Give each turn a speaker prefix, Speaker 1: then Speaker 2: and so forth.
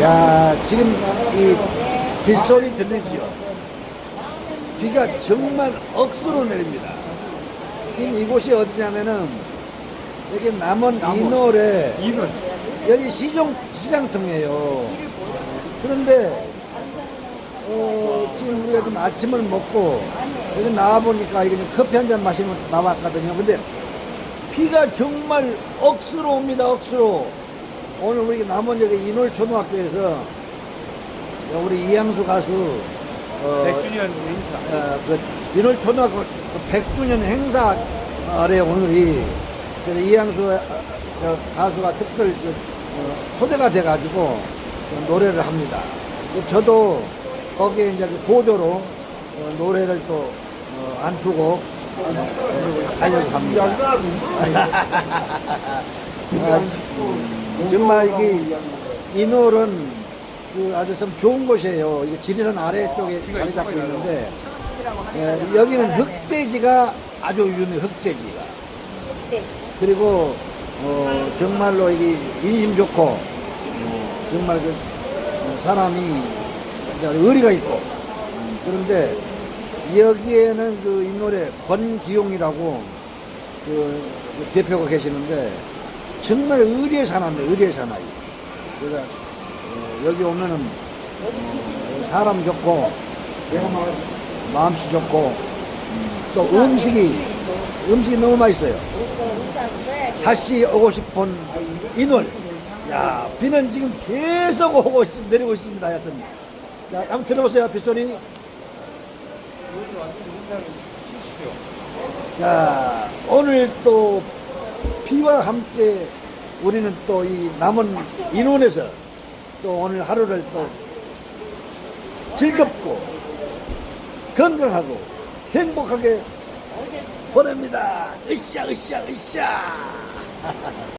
Speaker 1: 야, 지금 이 빗소리 들리지요? 비가 정말 억수로 내립니다. 지금 이곳이 어디냐면은, 여기 남원 이노래,
Speaker 2: 이는
Speaker 1: 여기 시종, 시장통이에요. 그런데, 어, 지금 우리가 좀 아침을 먹고, 여기 나와 보니까 이게 좀 커피 한 잔 마시면 나왔거든요. 근데, 비가 정말 억수로 옵니다, 억수로. 우리 남원역의 인월초등학교에서 우리 이양수 가수, 어,
Speaker 2: 100주년 행사.
Speaker 1: 어, 그 인월초등학교 그 100주년 행사래 오늘이 그래서 이양수 어, 저 가수가 특별 그, 어, 초대가 돼가지고 그 노래를 합니다. 그 저도 거기에 이제 그 보조로 어, 노래를 또 어, 안 두고 어, 하려고 합니다. 아, 정말 이게 인월은 그 아주 참 좋은 곳이에요. 이게 지리산 아래쪽에 자리 잡고 있는데 예, 여기는 흑돼지가 아주 유명해 흑돼지가. 그리고 어, 정말로 이게 인심 좋고 어, 정말 그 어, 사람이 의리가 있고 음, 그런데 여기에는 그이 노래 권기용이라고 그, 그 대표가 계시는데 정말 의리의 사나입니다. 의리의 사나이. 그래서 어, 여기 오면은 어, 사람 좋고 마음씨 좋고 음, 또 음식이 음식이 너무 맛있어요. 다시 오고 싶은 인월. 야, 비는 지금 계속 오고 있, 내리고 있습니다. 하여튼. 자, 한번 들어보세요, 빗소리. 자, 오늘 또 비와 함께 우리는 또 이 남은 인원에서 또 오늘 하루를 또 즐겁고 건강하고 행복하게 보냅니다. 으쌰, 으쌰, 으쌰.